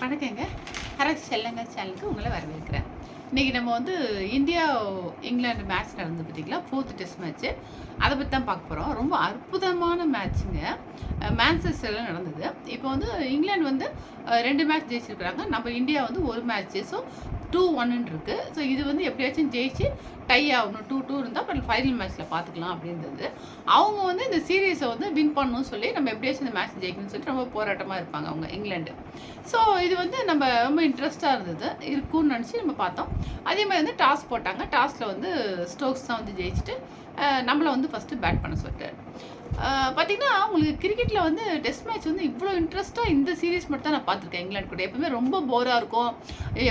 வணக்கங்க. ஹரஸ் செல்லங்க சேனலுக்கு உங்களை வரவேற்கிறேன். இன்றைக்கி நம்ம வந்து இந்தியா இங்கிலாந்து மேட்ச் நடந்து பார்த்தீங்களா? ஃபோர்த் டெஸ்ட் மேட்ச்சு அதை பற்றி தான் பார்க்க போகிறோம் ரொம்ப அற்புதமான மேட்ச்சுங்க மேன்செஸ்டரில் நடந்தது. இப்போ வந்து இங்கிலாந்து வந்து ரெண்டு மேட்ச் ஜெயிச்சிருக்கிறாங்க. நம்ம இந்தியா வந்து ஒரு மேட்ச்சு ஸோ டூ ஒன்னு இருக்குது ஸோ இது வந்து எப்படியாச்சும் ஜெயிச்சு டை ஆகணும். டூ டூ இருந்தால் அப்புறம் ஃபைனல் மேட்ச்சில் பார்த்துக்கலாம் அப்படின்றது. அவங்க வந்து இந்த சீரீஸை வந்து வின் பண்ணணும்னு சொல்லி நம்ம எப்படியாச்சும் இந்த மேட்ச் ஜெயிக்கணும்னு சொல்லிட்டு ரொம்ப போராட்டமாக இருப்பாங்க அவங்க இங்கிலாந்து. ஸோ இது வந்து நம்ம ரொம்ப இன்ட்ரெஸ்ட்டாக இருந்தது. இருக்கும்னு நினச்சி நம்ம பார்த்தோம். அதே மாதிரி வந்து டாஸ் போட்டாங்க. டாஸில் வந்து ஸ்டோக்ஸ் தான் வந்து ஜெயிச்சுட்டு நம்மளை வந்து ஃபஸ்ட்டு பேட் பண்ண சொல்லிட்டு. பார்த்தீங்கன்னா உங்களுக்கு கிரிக்கெட்டில் வந்து டெஸ்ட் மேட்ச் வந்து இவ்வளோ இன்ட்ரெஸ்ட்டாக இந்த சீரீஸ் மட்டும் தான் நான் பார்த்துருக்கேன். இங்கிலாந்து கூட எப்பவுமே ரொம்ப போராக இருக்கும்.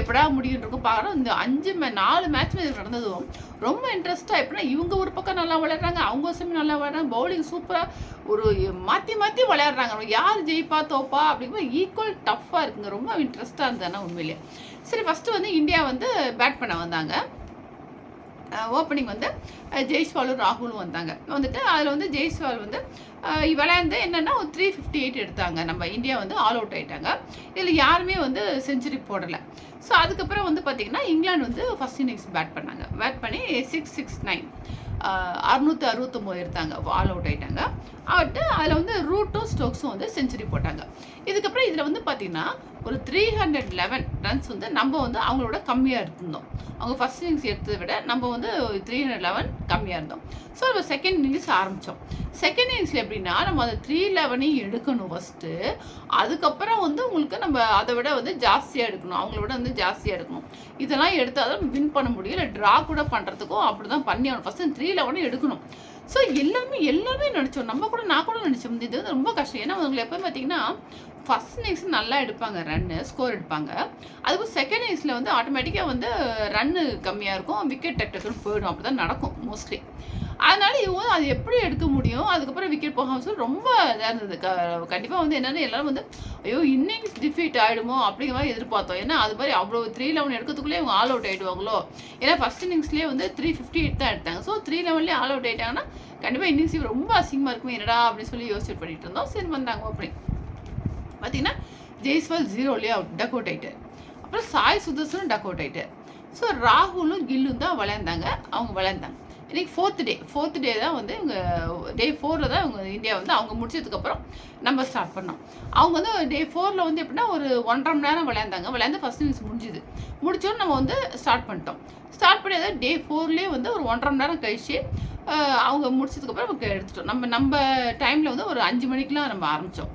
எப்படா முடியும் இருக்கும். பார்க்குறோம் இந்த அஞ்சு மே நாலு மேட்ச் நடந்ததும் ரொம்ப இன்ட்ரெஸ்ட்டாக எப்படின்னா இவங்க ஒரு பக்கம் நல்லா விளையாடுறாங்க அவங்க ஒரு சமயம் நல்லா விளையாடுறாங்க பவுலிங் சூப்பராக ஒரு மாற்றி மாற்றி விளையாடுறாங்க. யார் ஜெயிப்பா தோப்பா அப்படிங்கும்போது ஈக்குவல் டஃப்பாக இருக்குங்க. ரொம்ப இன்ட்ரெஸ்ட்டாக இருந்ததுன்னா உண்மையிலே. சரி ஃபஸ்ட்டு வந்து இந்தியா வந்து பேட் பண்ண வந்தாங்க. ஓப்பனிங் வந்து ஜெய்ஸ்வாலும் ராகுலும் வந்தாங்க. வந்துட்டு அதில் வந்து ஜெய்ஸ்வால் வந்து விளையாண்டு என்னென்னா ஒரு த்ரீ ஃபிஃப்டி எயிட் எடுத்தாங்க. நம்ம இந்தியா வந்து ஆல் அவுட் ஆயிட்டாங்க. இதில் யாருமே வந்து செஞ்சுரி போடலை. ஸோ அதுக்கப்புறம் வந்து பார்த்திங்கன்னா இங்கிலாந்து வந்து ஃபஸ்ட் இன்னிங்ஸ் பேட் பண்ணாங்க. பேட் பண்ணி சிக்ஸ் சிக்ஸ் நைன் அறுநூற்றி அறுபத்தொம்போது எடுத்தாங்க. ஆல் அவுட் ஆயிட்டாங்க. அவட்டு அதில் வந்து ரூட்டும் ஸ்டோக்ஸும் வந்து செஞ்சுரி போட்டாங்க. இதுக்கப்புறம் இதில் வந்து பார்த்திங்கன்னா ஒரு த்ரீ ஹண்ட்ரட் லெவன் ரன்ஸ் வந்து நம்ம வந்து அவங்களோட கம்மியாக இருந்தோம். அவங்க ஃபர்ஸ்ட் இன்னிங்ஸ் எடுத்ததை விட நம்ம வந்து த்ரீ ஹண்ட்ரட் லெவன் கம்மியாக இருந்தோம். ஸோ நம்ம செகண்ட் இன்னிங்ஸ் ஆரம்பித்தோம் செகண்ட் இன்னிங்ஸில் எப்படின்னா நம்ம அந்த த்ரீ லெவனையும் எடுக்கணும் ஃபஸ்ட்டு அதுக்கப்புறம் வந்து உங்களுக்கு நம்ம அதை விட வந்து ஜாஸ்தியாக எடுக்கணும். அவங்கள விட வந்து ஜாஸ்தியாக எடுக்கணும். இதெல்லாம் எடுத்தால் தான் வின் பண்ண முடியும். இல்லை ட்ரா கூட பண்ணுறதுக்கும் அப்படி தான் பண்ணி ஆகணும். ஃபஸ்ட்டு த்ரீ லெவனும் எடுக்கணும். ஸோ எல்லாமே எல்லாமே நினச்சோம் நம்ம கூட நான் கூட நினச்சோம் இது வந்து ரொம்ப கஷ்டம். ஏன்னா அவங்க எப்போ பார்த்தீங்கன்னா ஃபஸ்ட் இன்னிங்ஸ் நல்லா எடுப்பாங்க ரன்னு ஸ்கோர் எடுப்பாங்க. அதுக்கு செகண்ட் இன்னிங்ஸில் வந்து ஆட்டோமேட்டிக்காக வந்து ரன்னு கம்மியாக இருக்கும் விக்கெட் டக் டக்குன்னு போயிடும். அப்படி தான் நடக்கும் மோஸ்ட்லி அதனால இவங்க அது எப்படி எடுக்க முடியும்? அதுக்கப்புறம் விக்கெட் போகாம சொல்லி ரொம்ப இதாக இருந்தது. க கண்டிப்பாக வந்து என்னென்னு எல்லாரும் வந்து ஐயோ இன்னிங்ஸ் டிஃபீட் ஆகிடுமோ அப்படிங்கிற மாதிரி எதிர்பார்த்தோம். ஏன்னா அது மாதிரி அவ்வளோ த்ரீ லெவன் எடுக்கிறதுக்குள்ளே இவங்க ஆல் அவுட் ஆகிடுவாங்களோ ஏன்னா ஃபஸ்ட் இன்னிங்ஸ்லேயே வந்து த்ரீ ஃபிஃப்டி எயிட் தான் எடுத்தாங்க. ஸோ த்ரீ லெவன்லேயே ஆல் அவுட் ஆகிட்டாங்கன்னா கண்டிப்பாக இன்னிங்ஸ் ரொம்ப அசிங்கமாக இருக்குமே என்னடா அப்படின்னு சொல்லி யோசிச்சு பண்ணிட்டு இருந்தோம். சரி வந்தாங்க அப்படி. பார்த்தீங்கன்னா ஜெய்ஸ்வால் ஜீரோலேயே அவுட் டக் அவுட் ஆயிட்டு. அப்புறம் சாய் சுதர்சனும் டக் அவுட் ஆயிட்டு. ஸோ ராகுலும் கில்லும் தான் விளையாண்டாங்க அவங்க விளையாண்டாங்க இன்னைக்கு ஃபோர்த் டே ஃபோர்த் டே தான் வந்து இவங்க டே ஃபோரில் தான் இவங்க இந்தியா வந்து அவங்க முடிச்சதுக்கப்புறம் நம்ம ஸ்டார்ட் பண்ணோம். அவங்க வந்து டே ஃபோரில் வந்து எப்படின்னா ஒரு ஒன்றரை மணி நேரம் விளையாண்டாங்க. விளையாண்டு ஃபஸ்ட் இன்னிங்ஸ் முடிஞ்சுது. முடிச்சோன்னு நம்ம வந்து ஸ்டார்ட் பண்ணிட்டோம். ஸ்டார்ட் பண்ணி அதாவது டே ஃபோர்லேயே வந்து ஒரு ஒன்றரை மணி நேரம் கழிச்சு அவங்க முடிச்சதுக்கப்புறம் நமக்கு எடுத்துட்டோம். நம்ம நம்ம டைமில் வந்து ஒரு அஞ்சு மணிக்கெலாம் நம்ம ஆரம்பித்தோம்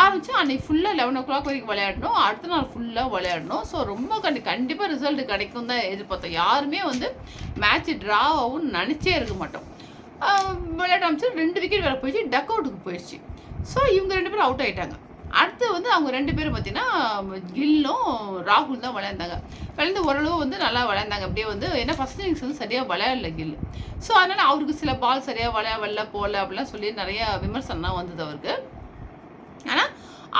ஆரம்பித்து அன்னைக்கு ஃபுல்லாக லெவன் ஓ கிளாக் வரைக்கும் விளையாடணும். அடுத்த நாள் ஃபுல்லாக விளையாடணும். ஸோ ரொம்ப கண்டி கண்டிப்பாக ரிசல்ட் கிடைக்கும் தான் எதிர்பார்த்தோம். யாருமே வந்து மேட்ச் ட்ரா ஆகும்னு நினச்சே இருக்க மாட்டோம். விளையாட ஆரம்பிச்சு ரெண்டு விக்கெட் வேறு போயிடுச்சு. டக் அவுட்டுக்கு போயிடுச்சு. ஸோ இவங்க ரெண்டு பேரும் அவுட் ஆகிட்டாங்க அடுத்து வந்து அவங்க ரெண்டு பேரும் பார்த்தீங்கன்னா கில்லும் ராகுல் தான் விளையாண்டாங்க. விளையாண்டு ஓரளவு வந்து நல்லா விளையாண்டாங்க. அப்படியே வந்து ஏன்னா ஃபஸ்ட் இன்னிங்ஸ் வந்து சரியாக விளையாடல கில் ஸோ அதனால் அவருக்கு சில பால் சரியாக விளையா விளையாடல போகல அப்படிலாம் சொல்லி நிறையா விமர்சனம்லாம் வந்தது அவருக்கு. ஆனால்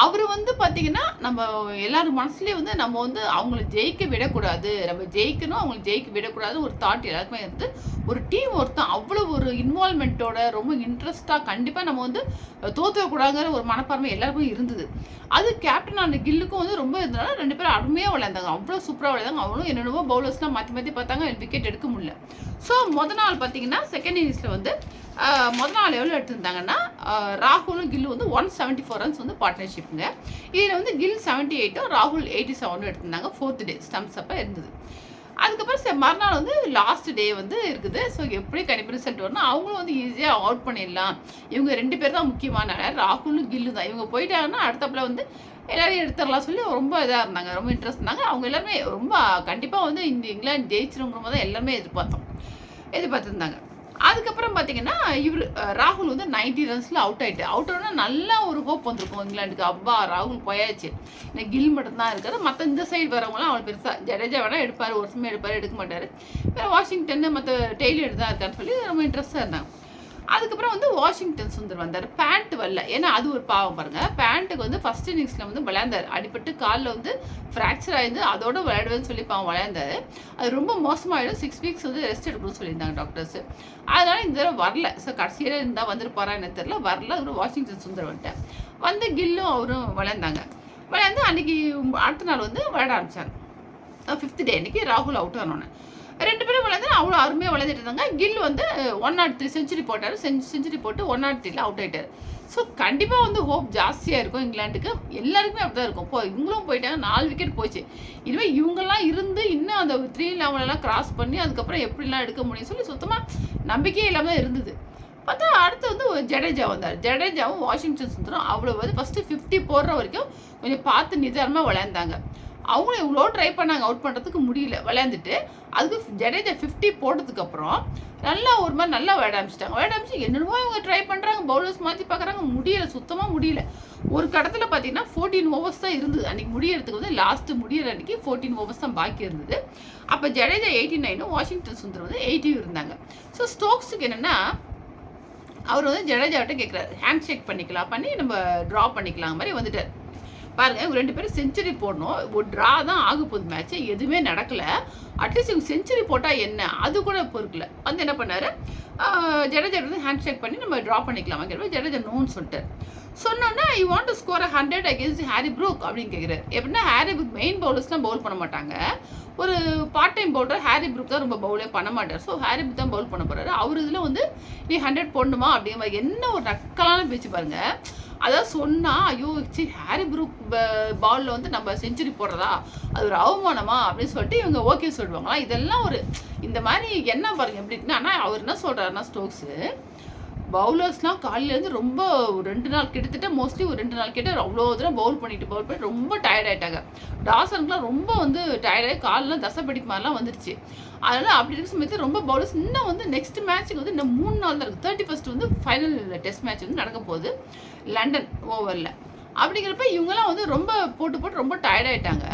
அவர் வந்து பார்த்தீங்கன்னா நம்ம எல்லாரும் மனசுலேயே வந்து நம்ம வந்து அவங்கள ஜெயிக்க விடக்கூடாது. நம்ம ஜெயிக்கணும் அவங்கள ஜெயிக்க விடக்கூடாது ஒரு தாட் எல்லாருக்குமே இருந்து ஒரு டீம் ஒருத்தன் அவ்வளோ ஒரு இன்வால்மெண்ட்டோட ரொம்ப இன்ட்ரெஸ்ட்டாக கண்டிப்பாக நம்ம வந்து தோத்துக்கூடாதுங்கிற ஒரு மனப்பான்மை எல்லாருக்கும் இருந்தது. அது கேப்டன் அந்த கில்லுக்கும் வந்து ரொம்ப இருந்தனால ரெண்டு பேரும் அருமையாக விளையாண்டாங்க. அவ்வளோ சூப்பராக விளையாண்டாங்க. அவங்களும் என்னென்னவோ பவுலர்ஸ்லாம் மாற்றி மாற்றி பார்த்தாங்க. விக்கெட் எடுக்க முடியல. ஸோ முத நாள் பார்த்தீங்கன்னா செகண்ட் இன்னிங்ஸில் வந்து முதல் நாள் எவ்வளோ எடுத்திருந்தாங்கன்னா ராகுலும் கில்லு வந்து ஒன் செவன்ட்டி ஃபோர் ரன்ஸ் வந்து பார்ட்னர்ஷிப்புங்க இதில் வந்து கில் செவன்ட்டி எயிட்டும் ராகுல் எயிட்டி செவனும் எடுத்திருந்தாங்க. ஃபோர்த் டே ஸ்டம்ஸ் அப்போ இருந்தது. அதுக்கப்புறம் சே மறுநாள் வந்து லாஸ்ட் டே வந்து இருக்குது. ஸோ எப்படி கண்டிப்பாக ரிசல்ட் வரணும் அவங்களும் வந்து ஈஸியாக அவுட் பண்ணிடலாம். இவங்க ரெண்டு பேர் தான் முக்கியமான ராகுலும் கில்லு தான். இவங்க போயிட்டாங்கன்னா அடுத்தப்பில் வந்து எல்லாரையும் எடுத்துடலாம் சொல்லி ரொம்ப இதாக இருந்தாங்க. ரொம்ப இன்ட்ரெஸ்ட் இருந்தாங்க. அவங்க எல்லாருமே ரொம்ப கண்டிப்பாக வந்து இந்த இங்கிலாந்து ஜெயிச்சிருங்கிற தான் எல்லாருமே எதிர்பார்த்தோம். எதிர்பார்த்துருந்தாங்க. அதுக்கப்புறம் பார்த்தீங்கன்னா இவர் ராகுல் வந்து 90 ரன்ஸில் அவுட் ஆகிட்டு அவுட் ஆனால் நல்லா ஒரு ஹோப் வந்திருக்கும் இங்கிலாந்துக்கு. அப்பா ராகுல் போயாச்சு. இந்த கில் மட்டும் தான் இருக்காரு. மற்ற இந்த சைடு வரவங்களாம் அவள் பெருசாக ஜடேஜா வேணால் எடுப்பார். ஒரு சமயம் எடுப்பார் எடுக்க மாட்டார். வேறு வாஷிங்டன் மற்ற டெய்லி எடுத்தா இருக்கான்னு சொல்லி ரொம்ப இன்ட்ரெஸ்ட்டாக இருந்தாங்க. அதுக்கப்புறம் வந்து வாஷிங்டன் சுந்தர் வந்தார். பேண்ட் வரல. ஏன்னா அது ஒரு பாவம் பாருங்க. பேண்ட்டுக்கு வந்து ஃபர்ஸ்ட் இன்னிங்ஸில் வந்து விளையாண்டார். அடிபட்டு காலில் வந்து ஃப்ராக்சர் ஆயிருந்து அதோட விளையாடுவேன்னு சொல்லி பாவம் விளையாண்டாரு. அது ரொம்ப மோசமாகிடும் சிக்ஸ் வீக்ஸ் வந்து ரெஸ்ட் எடுக்கணும்னு சொல்லியிருந்தாங்க டாக்டர்ஸ் அதனால இந்த தடவை வரல. ஸோ கடைசியில் இருந்தால் வந்திருப்பாரா என்ன தெரியல. வரல. அதுக்கப்புறம் வாஷிங்டன் சுந்தர் வந்துட்டேன் வந்து கில்லும் அவரும் விளையாண்டாங்க. விளையாண்டு அன்னைக்கு அடுத்த நாள் வந்து விளையாட ஆரம்பித்தாங்க ஃபிஃப்த் டே அன்னைக்கு ராகுல் அவுட் ஆனோன்னு ரெண்டு பேரும் விளையாண்டு அவ்வளோ அருமையாக விளையாண்டுட்டு இருந்தாங்க. கில் வந்து ஒன் நாட் த்ரீ செஞ்சுரி போட்டார். செஞ்சுரி போட்டு ஒன் நாட் த்ரீல அவுட் ஆயிட்டார். ஸோ கண்டிப்பாக வந்து ஹோப் ஜாஸ்தியாக இருக்கும் இங்கிலாந்துக்கு. எல்லாருக்குமே அப்படி தான் இருக்கும். இப்போ இவங்களும் போயிட்டாங்க. நாலு விக்கெட் போச்சு. இனிமேல் இவங்கெல்லாம் இருந்து இன்னும் அந்த த்ரீ லெவலெல்லாம் கிராஸ் பண்ணி அதுக்கப்புறம் எப்படிலாம் எடுக்க முடியும் சொல்லி சுத்தமாக நம்பிக்கையே இல்லாமல் தான் இருந்தது. பார்த்தா அடுத்து வந்து ஒரு ஜடேஜா வந்தார். ஜடேஜாவும் வாஷிங்டன் சுந்தரம் அவ்வளோ வந்து ஃபஸ்ட்டு ஃபிஃப்டி போடுற வரைக்கும் கொஞ்சம் பார்த்து நிதானமாக விளையாண்டாங்க. அவங்களும் இவ்வளோ ட்ரை பண்ணாங்க அவுட் பண்ணுறதுக்கு முடியல விளையாண்டுட்டு. அதுக்கு ஜடேஜா ஃபிஃப்டி போட்டதுக்கப்புறம் நல்லா ஒரு மாதிரி நல்லா விளையாட ஆரம்பிச்சிட்டாங்க. விளையாட என்னென்னமோ இவங்க ட்ரை பண்ணுறாங்க பவுலர்ஸ் மாற்றி பார்க்குறாங்க முடியல சுத்தமாக முடியல. ஒரு கடத்தில் பார்த்தீங்கன்னா ஃபோர்டீன் ஓவர்ஸ் தான் இருந்தது. அன்றைக்கி முடியறதுக்கு வந்து லாஸ்ட்டு முடியிற அன்றைக்கி ஃபோர்டீன் ஓவர்ஸ் தான் பாக்கி இருந்தது. அப்போ ஜடேஜா எயிட்டி நைனும் வாஷிங்டன் சுந்தர் வந்து எயிட்டியும் இருந்தாங்க. ஸோ ஸ்டோக்ஸுக்கு என்னென்னா அவர் வந்து ஜடேஜாவிட்ட கேட்குறாரு ஹேண்ட் ஷேக் பண்ணிக்கலாம் பண்ணி நம்ம ட்ரா பண்ணிக்கலாம் மாதிரி வந்துட்டார். பாருங்கள் இவங்க ரெண்டு பேரும் செஞ்சுரி போடணும். ஒரு ட்ரா தான் ஆக போகுது மேட்ச்சு எதுவுமே நடக்கல. அட்லீஸ்ட் இவங்க செஞ்சுரி போட்டால் என்ன? அது கூட பொறுக்கல வந்து என்ன பண்ணார்? ஜடேஜா வந்து ஹேண்ட் ஷேக் பண்ணி நம்ம ட்ரா பண்ணிக்கலாம். ஜடேஜா நோன்னு சொல்லிட்டு. சொன்னோன்னா I want to score hundred against Harry Brook அப்படின்னு கேட்குறாரு எப்படின்னா ஹாரி ப்ரூக் மெயின் பவுலர்ஸ்லாம் பவுல் பண்ண மாட்டாங்க. ஒரு part time bowler Harry Brook தான் ரொம்ப பவுலே பண்ண மாட்டார். ஸோ ஹாரி ப்ரூக் தான் பவுல் பண்ண போகிறாரு அவர் இதில் வந்து நீ ஹண்ட்ரட் போடணுமா? அப்படிங்கிற மாதிரி என்ன ஒரு நக்கலான பேச்சு பாருங்கள் அதாவது சொன்னால் ஐயோ சி ஹாரி ப்ரூக் பாலில் வந்து நம்ம செஞ்சுரி போடுறதா? அது ஒரு அவமானமா? அப்படின்னு சொல்லிட்டு இவங்க ஓகே சொல்லுவாங்களா? இதெல்லாம் ஒரு இந்த மாதிரி என்ன பாருங்க எப்படின்னா ஆனால் அவர் என்ன சொல்கிறாருன்னா ஸ்டோக்ஸு பவுலர்ஸ்லாம் காலையிலேருந்து ரொம்ப ரெண்டு நாள் கிட்டத்தட்ட மோஸ்ட்லி ஒரு ரெண்டு நாள் கிட்ட அவ்வளோ தூரம் பவுல் பண்ணிட்டு பவுல் பண்ணி ரொம்ப டயர்ட் ஆகிட்டாங்க டாசனுக்குலாம் ரொம்ப வந்து டயர்டாகி காலெலாம் தசைப்படி மாதிரிலாம் வந்துருச்சு. அதனால் அப்படி இருக்க சமயத்தில் ரொம்ப பவுலர்ஸ் இன்னும் வந்து நெக்ஸ்ட் மேட்ச்சுக்கு வந்து இன்னும் மூணு நாள் தான் இருக்குது தேர்ட்டி ஃபஸ்ட் வந்து ஃபைனல் டெஸ்ட் மேட்ச் வந்து நடக்க போகுது. லண்டன் ஓவரில் அப்படிங்கிறப்ப இவங்கெல்லாம் வந்து ரொம்ப போட்டு போட்டு ரொம்ப டயர்ட் ஆகிட்டாங்க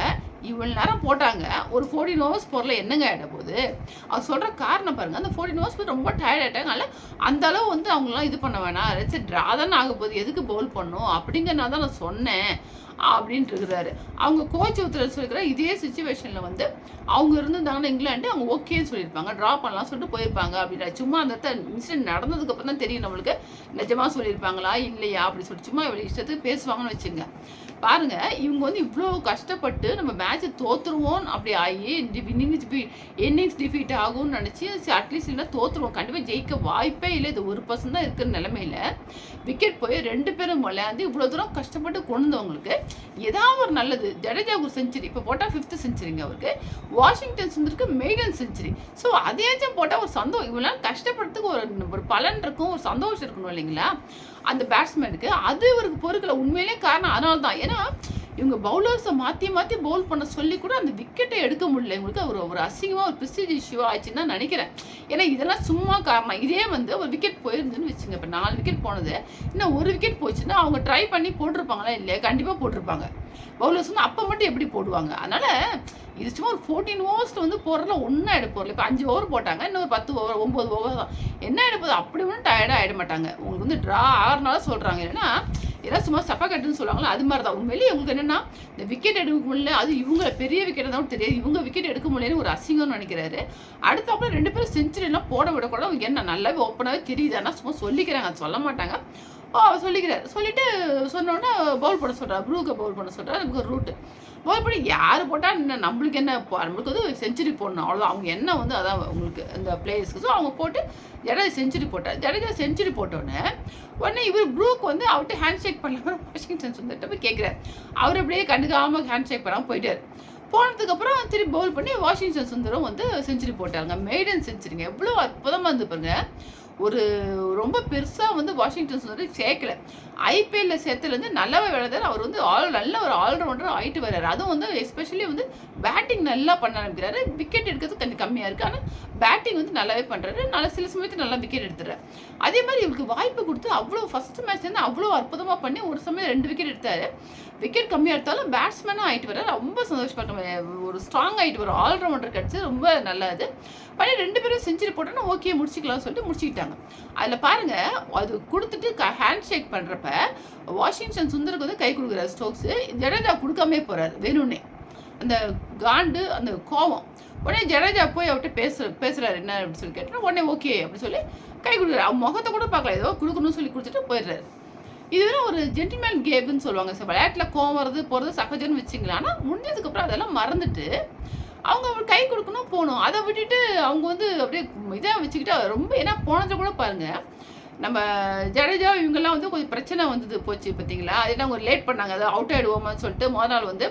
இவ்வளோ நேரம் போட்டாங்க. ஒரு ஃபோர்டீன் ஹவர்ஸ் போடல என்னங்க ஆகிட போகுது? அவர் சொல்கிற காரணம் பாருங்கள் அந்த ஃபோர்டீன் ஹவர்ஸ் போய் ரொம்ப டயர்ட் ஆகிட்டாங்க அதனால் அந்த அளவு வந்து அவங்களாம் இது பண்ண வேணாம். சரி ட்ரா தானே ஆக போகுது. எதுக்கு பவுல் பண்ணும் அப்படிங்கிறனால தான் நான் சொன்னேன். அப்படின்ட்டு இருக்கிறாரு அவங்க கோச் ஒருத்தர் சொல்லிக்கிற இதே சுச்சுவேஷனில் வந்து அவங்க இருந்திருந்தாங்கன்னா இங்கிலாண்டு அவங்க ஓகேன்னு சொல்லியிருப்பாங்க. ட்ரா பண்ணலாம் சொல்லிட்டு போயிருப்பாங்க அப்படின்ற சும்மா அந்த இன்சிடென்ட் நடந்ததுக்கப்புறம் தான் தெரியும் நம்மளுக்கு. நிஜமாக சொல்லியிருப்பாங்களா? இல்லையா? அப்படி சொல்லிட்டு சும்மா இவ்வளோ இஷ்டத்துக்கு பேசுவாங்கன்னு வச்சுங்க பாருங்க இவங்க வந்து இவ்வளோ கஷ்டப்பட்டு நம்ம மேட்ச்சை தோத்துருவோம். அப்படி ஆகி இன்னிங்ஸ் இன்னிங்ஸ் டிஃபீட் ஆகும்னு நினச்சி அட்லீஸ்ட் இல்லைன்னா தோத்துருவோம். கண்டிப்பாக ஜெயிக்க வாய்ப்பே இல்லை. இது ஒரு பர்சன் தான் இருக்கிற நிலமையில. விக்கெட் போய் ரெண்டு பேரும் விளையாண்டு இவ்வளோ தூரம் கஷ்டப்பட்டு கொண்டு வந்தவங்களுக்கு ஏதாவது ஒரு நல்லது ஜடேஜா ஒரு செஞ்சுரி இப்போ போட்டால் ஃபிஃப்த் செஞ்சுரிங்க அவருக்கு. வாஷிங்டன் சுந்தருக்கு மெய்டன் செஞ்சுரி ஸோ அதையாச்சும் போட்டால் ஒரு சந்தோஷம் இவ்வளோ கஷ்டப்படுறதுக்கு ஒரு ஒரு பலன் இருக்கும் ஒரு சந்தோஷம் இருக்கணும் இல்லைங்களா? அந்த பேட்ஸ்மேனுக்கு அது இவருக்கு பொறுக்கல. உண்மையிலே காரணம் அதனால தான் ஏன்னா இவங்க பவுலர்ஸை மாற்றி மாற்றி பவுல் பண்ண சொல்லி கூட அந்த விக்கெட்டை எடுக்க முடியல. இவங்களுக்கு ஒரு ஒரு அசிங்கமாக ஒரு ப்ரிஸ்டீஜ் இஷ்யூ ஆச்சுன்னு தான் நினைக்கிறேன். ஏன்னா இதெல்லாம் சும்மா காரணம். இதே வந்து ஒரு விக்கெட் போயிருந்துன்னு வச்சுங்க. இப்போ நாலு விக்கெட் போனது. இன்னும் ஒரு விக்கெட் போச்சுன்னா அவங்க ட்ரை பண்ணி போட்டிருப்பாங்களா இல்லையா? கண்டிப்பாக போட்டிருப்பாங்க. பவுலர்ஸ் வந்து அப்போ மட்டும் எப்படி போடுவாங்க? அதனால் இது சும்மா ஒரு ஃபோர்டீன் ஓவர்ஸில் வந்து போடுறதுலாம் ஒன்றா ஆகிட இப்போ அஞ்சு ஓவர் போட்டாங்க இன்னொரு பத்து ஓவர் ஒம்பது ஓவர் தான். என்ன ஆகிட அப்படி ஒன்றும் டயர்டாக ஆகிட மாட்டாங்க. உங்களுக்கு வந்து ட்ரா ஆறுனால சொல்கிறாங்க ஏன்னா ஏதாவது சும்மா சப்பா கட்டுன்னு சொல்லுவாங்களா அது மாதிரி தான் உண்மையிலேயே உங்களுக்கு என்னென்னா இந்த விக்கெட் எடுக்க முடியல. அது இவங்க பெரிய விக்கெட் தான் தெரியாது. இவங்க விக்கெட் எடுக்க முடியலன்னு ஒரு அசிங்கம்னு நினைக்கிறாரு. அடுத்தாப்புல ரெண்டு பேரும் செஞ்சுரியெல்லாம் போட விடக்கூடாது. அவங்க என்ன நல்லாவே ஓப்பனாகவே தெரியுது ஆனால் சும்மா சொல்லிக்கிறாங்க. அது சொல்ல மாட்டாங்க. ஓ அவர் சொல்லிக்கிறார். சொல்லிட்டு சொன்னோன்னே பவுல் பண்ண சொல்கிறார் ப்ரூக்கை பவுல் பண்ண சொல்கிறார் நமக்கு ஒரு ரூட்டு பவுல் பண்ணி யார் போட்டால் என்ன நம்மளுக்கு என்ன நம்மளுக்கு வந்து செஞ்சுரி போடணும். அவ்வளோதான் அவங்க என்ன வந்து அதான் உங்களுக்கு அந்த பிளேயர்ஸ்க்கு ஸோ அவங்க போட்டு ஜடேஜா செஞ்சுரி போட்டார். ஜடேஜா செஞ்சுரி போட்டோன்னே உடனே இவர் ப்ரூக் வந்து அவர்கிட்ட ஹேண்ட் ஷேக் பண்ணலாம் வாஷிங்டன் சுந்தர்கிட்ட போய் கேட்குறாரு. அவர் அப்படியே கண்டுக்காமல் ஹேண்ட் ஷேக் பண்ணாமல் போயிட்டார் போனதுக்கப்புறம் திருப்பி பவுல் பண்ணி வாஷிங்டன் சுந்தரம் வந்து செஞ்சுரி போட்டாங்க மெய்டன் செஞ்சுரிங்க எவ்வளோ அற்புதமாக இருந்து பாருங்க. ஒரு ரொம்ப பெருசாக வந்து வாஷிங்டன் சுந்தர் சேர்க்கல. ஐபிஎல்ல சேர்த்துலேருந்து நல்லாவே விளையாதார் அவர் வந்து ஆல் நல்ல ஒரு ஆல்ரவுண்டர் ஆகிட்டு வர்றாரு. அதுவும் வந்து எஸ்பெஷலி வந்து பேட்டிங் நல்லா பண்ண ஆரம்பிக்கிறாரு. விக்கெட் எடுக்கிறது கொஞ்சம் கம்மியாக இருக்குது ஆனால் பேட்டிங் வந்து நல்லாவே பண்ணுறாரு நல்ல சில சமயத்தில் நல்லா விக்கெட் எடுத்துறாரு அதே மாதிரி இவருக்கு வாய்ப்பு கொடுத்து அவ்வளோ ஃபஸ்ட் மேட்ச்லேருந்து அவ்வளோ அற்புதமாக பண்ணி ஒரு சமயம் ரெண்டு விக்கெட் எடுத்தார். விக்கெட் கம்மியாக எடுத்தாலும் பேட்ஸ்மேனாக ஆகிட்டு வர்றாரு. ரொம்ப சந்தோஷப்பட்ட ஒரு ஸ்ட்ராங் ஆகிட்டு வரும் ஆல்ரவுண்டர் கிடச்சி ரொம்ப நல்லது. பண்ணி ரெண்டு பேரும் செஞ்சுரி போட்டோன்னா ஓகே முடிச்சிக்கலாம்னு சொல்லிட்டு முடிச்சுக்கிட்டாங்க. அதில் பாருங்கள் அது கொடுத்துட்டு க ஹேண்ட் ஷேக் பண்ணுறப்ப வாஷிங்டன் சுந்தருக்கு வந்து கை கொடுக்குறாரு ஸ்டோக்ஸு ஜடேஜா கொடுக்காமே போகிறாரு வேணும்னே அந்த காண்டு அந்த கோவம். உடனே ஜடேஜா போய் அவர்கிட்ட பேச பேசுகிறாரு என்ன அப்படின்னு சொல்லி கேட்டால் உடனே ஓகே அப்படின்னு சொல்லி கை கொடுக்குறாரு. அவன் முகத்தை கூட பார்க்கல. ஏதோ கொடுக்கணும்னு சொல்லி கொடுத்துட்டு போயிடுறாரு. இதுவே ஒரு ஜென்டில்மேன் கேம்னு சொல்லுவாங்க சார். விளையாட்டில் கோவம் வருது போகிறது சகஜம்னு வச்சுங்களேன். ஆனால் முடிஞ்சதுக்கப்புறம் அதெல்லாம் மறந்துட்டு அவங்க ஒரு கை கொடுக்கணும் போகணும். அதை விட்டுட்டு அவங்க வந்து அப்படியே இதாக வச்சுக்கிட்டு ரொம்ப ஏன்னா போனதை கூட பாருங்கள் நம்ம ஜடேஜா இவங்கெல்லாம் வந்து கொஞ்சம் பிரச்சனை வந்தது போச்சு பார்த்தீங்களா? அதெல்லாம் அவங்க லேட் பண்ணாங்க. அதாவது அவுட் ஆகிடுவோமான்னு சொல்லிட்டு முதல் நாள் வந்து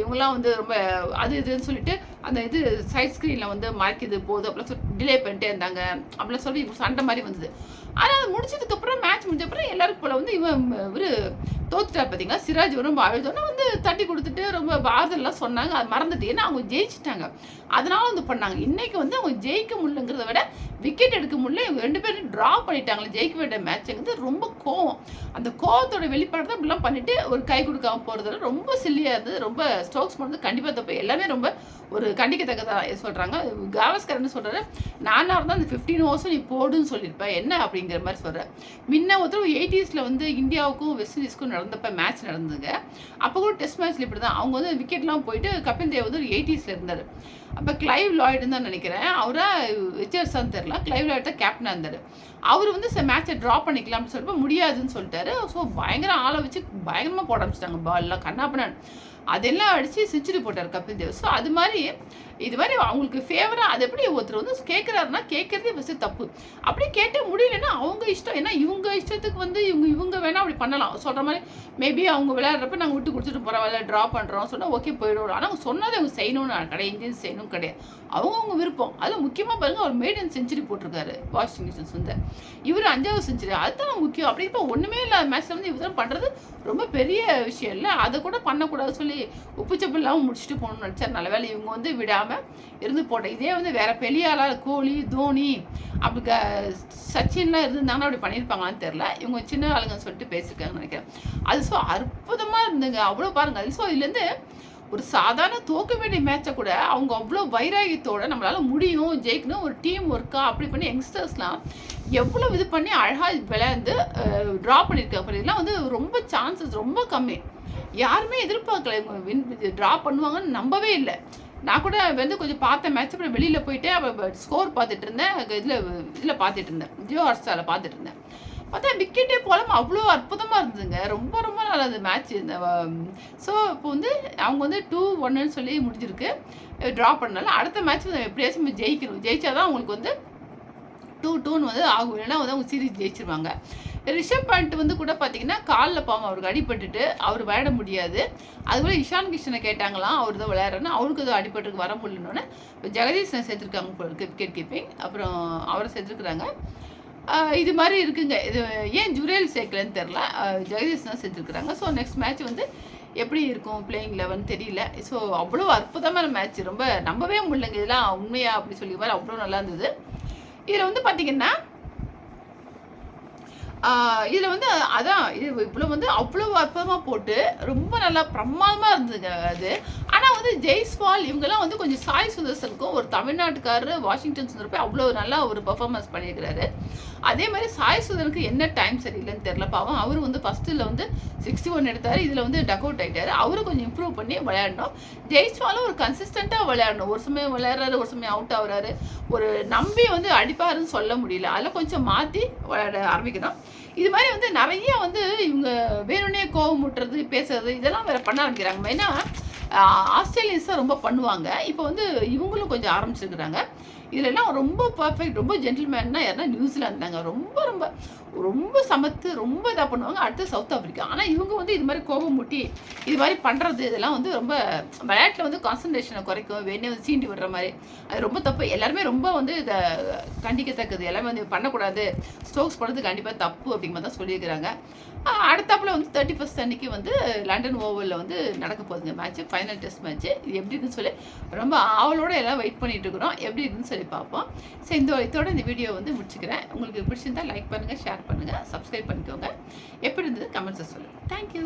இவங்கெல்லாம் வந்து ரொம்ப அது இதுன்னு சொல்லிட்டு அந்த இது சைட் ஸ்க்ரீனில் வந்து மறைக்குது போகுது அப்படிலாம் சொல்லி டிலே பண்ணிட்டே இருந்தாங்க. அப்படிலாம் சொல்லி இவங்க சண்டை மாதிரி வந்தது. ஆனால் அது முடிச்சதுக்கப்புறம் மேட்ச் முடிஞ்சப்பறம் எல்லாருக்கும் போல் வந்து இவன் இவர் தோத்துட்டா பார்த்தீங்கன்னா சிராஜ் ரொம்ப அழுதோன்னா வந்து தட்டி கொடுத்துட்டு ரொம்ப ஆறுதல்லாம் சொன்னாங்க. அது மறந்துட்டு ஏன்னா அவங்க ஜெயிச்சிட்டாங்க. அதனால வந்து பண்ணாங்க. இன்னைக்கு வந்து அவங்க ஜெயிக்க முடியலங்கிறத விட விக்கெட் எடுக்க முடியல. இவங்க ரெண்டு பேரும் ட்ரா பண்ணிட்டாங்களே. ஜெயிக்க வேண்டிய மேட்சுங்கிறது ரொம்ப கோவம். அந்த கோவத்தோட வெளிப்பாடு தான் இப்படிலாம் பண்ணிட்டு ஒரு கை கொடுக்காம போகிறதுல ரொம்ப சில்லியாக இருந்தது. ரொம்ப ஸ்டோக்ஸ் பண்ணது கண்டிப்பாக தப்பு. எல்லாமே ரொம்ப ஒரு கண்டிக்கத்தக்கதாக சொல்கிறாங்க காவஸ்கர் என்ன சொல்கிறாரு நானாக இருந்தால் அந்த ஃபிஃப்டீன் ஓவர்ஸும் நீ போடுன்னு சொல்லியிருப்பேன் என்ன? அப்படிங்கிற மாதிரி சொல்கிறேன் முன்ன ஒருத்தர் எயிட்டிஸில் வந்து இந்தியாவுக்கும் வெஸ்ட் இண்டீஸ்க்கும் நடந்தப்ப மேட்ச் நடந்ததுங்க. அப்போ கூட டெஸ்ட் மேட்ச்சில் இப்படி தான் அவங்க வந்து விக்கெட்லாம் போயிட்டு கபில் தேவ் வந்து ஒரு எயிட்டிஸில் இருந்தார். அப்போ கிளைவ் லாய்டுன்னு தான் நினைக்கிறேன். அவராக ரிச்சர்ட்ஸான்னு தெரில கிளைவ் லாய்டு தான் கேப்டனாக இருந்தார். அவர் வந்து மேட்சை ட்ரா பண்ணிக்கலாம்னு சொல்லிட்டு முடியாதுன்னு சொல்லிட்டாரு. ஸோ பயங்கர ஆளை வச்சு பயங்கரமாக போட ஆரம்பிச்சிட்டாங்க பால்லாம் கண்ணாப்பண்ணான் அதெல்லாம் அடித்து செஞ்சுரி போட்டார் கபில் தேவ். ஸோ அது மாதிரி இது மாதிரி அவங்களுக்கு ஃபேவராக அது எப்படி ஒருத்தர் வந்து கேட்குறாருன்னா கேட்குறதே ஃபஸ்ட்டு தப்பு. அப்படியே கேட்டே முடியலன்னா அவங்க இஷ்டம். ஏன்னா இவங்க இஷ்டத்துக்கு வந்து இவங்க இவங்க வேணால் அப்படி பண்ணலாம். சொல்கிற மாதிரி மேபி அவங்க விளையாடுறப்ப நாங்கள் விட்டு கொடுத்துட்டு பரவாயில்ல ட்ரா பண்ணுறோம் சொன்னால் ஓகே போயிடும் ஆனால் அவங்க சொன்னதை அவங்க செய்யணும்னு கிடையாது. இந்தியன் செய்யணும் கிடையாது. அவங்கவுங்க விருப்பம். அதில் முக்கியமாக பாருங்கள் அவர் மேடன் செஞ்சுரி போட்டிருக்காரு வாஷிங் மிஷின்ஸ் வந்து. இவர் அஞ்சாவது செஞ்சுரி அதுதான் முக்கியம். அப்படி இப்போ ஒன்றுமே இல்லாத மேட்ச்சில் வந்து இவர் பண்ணுறது ரொம்ப பெரிய விஷயம் இல்லை. அதை கூட பண்ணக்கூடாது சொல்லி உப்பு சப்பு இல்லாமல் முடிச்சுட்டு போகணும்னு நினச்சார். நல்ல வேலை இவங்க வந்து விடாமல் இருந்து போட்டேன் இதே வந்து வேற பெரிய ஆளாக கோலி தோனி அப்படி க சச்சின்லாம் இருந்தாங்கன்னா அப்படி பண்ணியிருப்பாங்களான்னு தெரில இவங்க சின்ன ஆளுங்கன்னு சொல்லிட்டு பேசியிருக்காங்கன்னு நினைக்கிறேன். அது ஸோ அற்புதமாக இருந்துங்க அவ்வளோ பாருங்கள் அது ஸோ இதுலேருந்து ஒரு சாதாரண தோக்க வேண்டிய மேட்சை கூட அவங்க அவ்வளோ வைராகியத்தோட நம்மளால முடியும் ஜெயிக்கணும் ஒரு டீம் ஒர்க்கா அப்படி பண்ணி யங்ஸ்டர்ஸ்லாம் எவ்வளோ இது பண்ணி அழகாக விளையாண்டு ட்ரா பண்ணியிருக்காங்க. அப்புறம் இதெல்லாம் வந்து ரொம்ப சான்சஸ் ரொம்ப கம்மி. யாருமே எதிர்பார்க்கல இவங்க வின் ட்ரா பண்ணுவாங்கன்னு நம்பவே இல்லை. நான் கூட வந்து கொஞ்சம் பார்த்த மேட்ச் அப்புறம் வெளியில் போயிட்டு ஸ்கோர் பார்த்துட்டு இருந்தேன். இதில் இதில் பார்த்துட்டு இருந்தேன். ஜியோ ஹாட்ஸ்டாரில் பார்த்துட்டு இருந்தேன். பார்த்தா விக்கெட்டே போலாமல் அவ்வளோ அற்புதமாக இருந்ததுங்க. ரொம்ப ரொம்ப நல்லா இருந்தது மேட்ச் இந்த ஸோ இப்போ வந்து அவங்க வந்து டூ ஒன்னுன்னு சொல்லி முடிஞ்சிருக்கு. ட்ரா பண்ணனால அடுத்த மேட்ச் எப்படியாச்சும் நம்ம ஜெயிக்கணும். ஜெயிச்சாதான் அவங்களுக்கு வந்து டூ டூன்னு வந்து ஆகும். இல்லைன்னா வந்து அவங்க சீரீஸ் ஜெயிச்சிருவாங்க. ரிஷப் பண்ட் வந்து கூட பார்த்தீங்கன்னா காலில் பாவம் அவருக்கு அடிபட்டுட்டு அவர் விளையாட முடியாது. அதுபோல் இஷான் கிஷனை கேட்டாங்களாம் அவர் தான் விளையாடுறேன்னு அவருக்கு ஏதோ அடிபட்டுருக்கு வர முடியலன்னொன்னே ஜெகதீஷனை சேர்த்துருக்காங்க போல இருக்கு கீப்பிங் அப்புறம் அவரை சேர்த்துருக்குறாங்க. இது மாதிரி இருக்குங்க. இது ஏன் ஜுரேல் சேர்க்கலன்னு தெரில ஜெகதீஷ் தான் சேர்த்துருக்குறாங்க. ஸோ நெக்ஸ்ட் மேட்ச் வந்து எப்படி இருக்கும்? பிளேயிங் லெவன் தெரியல. ஸோ அவ்வளோ அற்புதமான மேட்ச் ரொம்ப நம்பவே முடியலங்க. இதெல்லாம் உண்மையாக அப்படி சொல்லி மாதிரி அவ்வளோ நல்லா இருந்தது. இதில் வந்து பார்த்திங்கன்னா இதில் வந்து அதான் இது இவ்வளோ வந்து அவ்வளோ அற்புதமாக போட்டு ரொம்ப நல்லா பிரமாதமாக இருந்தது அது. ஆனால் வந்து ஜெய்ஸ்வால் இவங்கெல்லாம் வந்து கொஞ்சம் சாய் சுதர்சனுக்கும் ஒரு தமிழ்நாட்டுக்காரர் வாஷிங்டன் சுந்தர் போய் அவ்வளோ நல்லா ஒரு பர்ஃபார்மன்ஸ் பண்ணியிருக்கிறாரு. அதே மாதிரி சாய் சுதனுக்கு என்ன டைம் சரியில்லைன்னு தெரில பாவம் அவர் வந்து ஃபஸ்ட்டில் வந்து சிக்ஸ்டி ஒன் எடுத்தார் இதில் வந்து டக் அவுட் ஆகிட்டார் அவரும் கொஞ்சம் இம்ப்ரூவ் பண்ணி விளையாடணும். ஜெய்ஸ்வாலும் ஒரு கன்சிஸ்டண்ட்டாக விளையாடணும். ஒரு சமயம் விளையாடுறாரு ஒரு சமயம் அவுட் ஆகுறாரு. ஒரு நம்பி வந்து அடிப்பாருன்னு சொல்ல முடியல. அதில் கொஞ்சம் மாற்றி விளையாட ஆரம்பிக்கணும். இது மாதிரி வந்து நிறைய வந்து இவங்க வேணும்னே கோவம் முட்டுறது பேசுறது இதெல்லாம் வேற பண்ண ஆரம்பிக்கிறாங்க. மெயினாக ஆஸ்திரேலியன்ஸாக ரொம்ப பண்ணுவாங்க. இப்போ வந்து இவங்களும் கொஞ்சம் ஆரம்பிச்சிருக்கிறாங்க. இதுலலாம் ரொம்ப பர்ஃபெக்ட் ரொம்ப ஜென்டில்மேன்னா யாருன்னா நியூசிலாந்து தாங்க ரொம்ப ரொம்ப ரொம்ப சமத்து ரொம்ப இதாக பண்ணுவாங்க. அடுத்து சவுத் ஆப்ரிக்கா ஆனால் இவங்க வந்து இது மாதிரி கோபம் முட்டி இது மாதிரி பண்ணுறது இதெல்லாம் வந்து ரொம்ப விளையாட்டில் வந்து கான்சன்ட்ரேஷனை குறைக்கும். வேணே வந்து சீண்டி விடுற மாதிரி. அது ரொம்ப தப்பு. எல்லாருமே ரொம்ப வந்து இதை கண்டிக்கத்தக்கது. எல்லாமே வந்து பண்ணக்கூடாது. ஸ்டோக்ஸ் பண்ணுறது கண்டிப்பாக தப்பு அப்படிங்கிற மாதிரி தான் சொல்லியிருக்கிறாங்க. அடுத்தாப்பில் வந்து தேர்ட்டி ஃபஸ்ட் அன்னைக்கு வந்து லண்டன் ஓவலில் வந்து நடக்க போகுதுங்க மேட்ச்சு ஃபைனல் டெஸ்ட் மேட்ச்சு இது எப்படி இருக்குன்னு சொல்லி. ரொம்ப ஆவலோடு எல்லாம் வெயிட் பண்ணிகிட்டு இருக்கிறோம். எப்படி இருக்குன்னு சொல்லி பார்ப்போம். சரி இந்த இதோட இந்த வீடியோ வந்து முடிச்சுக்கிறேன். உங்களுக்கு பிடிச்சிருந்தா லைக் பண்ணுங்கள் ஷேர் பண்ணுங்கள் சப்ஸ்கிரைப் பண்ணிக்கோங்க. எப்படி இருந்தது? கமெண்ட்ஸை சொல்லுங்கள் தேங்க்யூ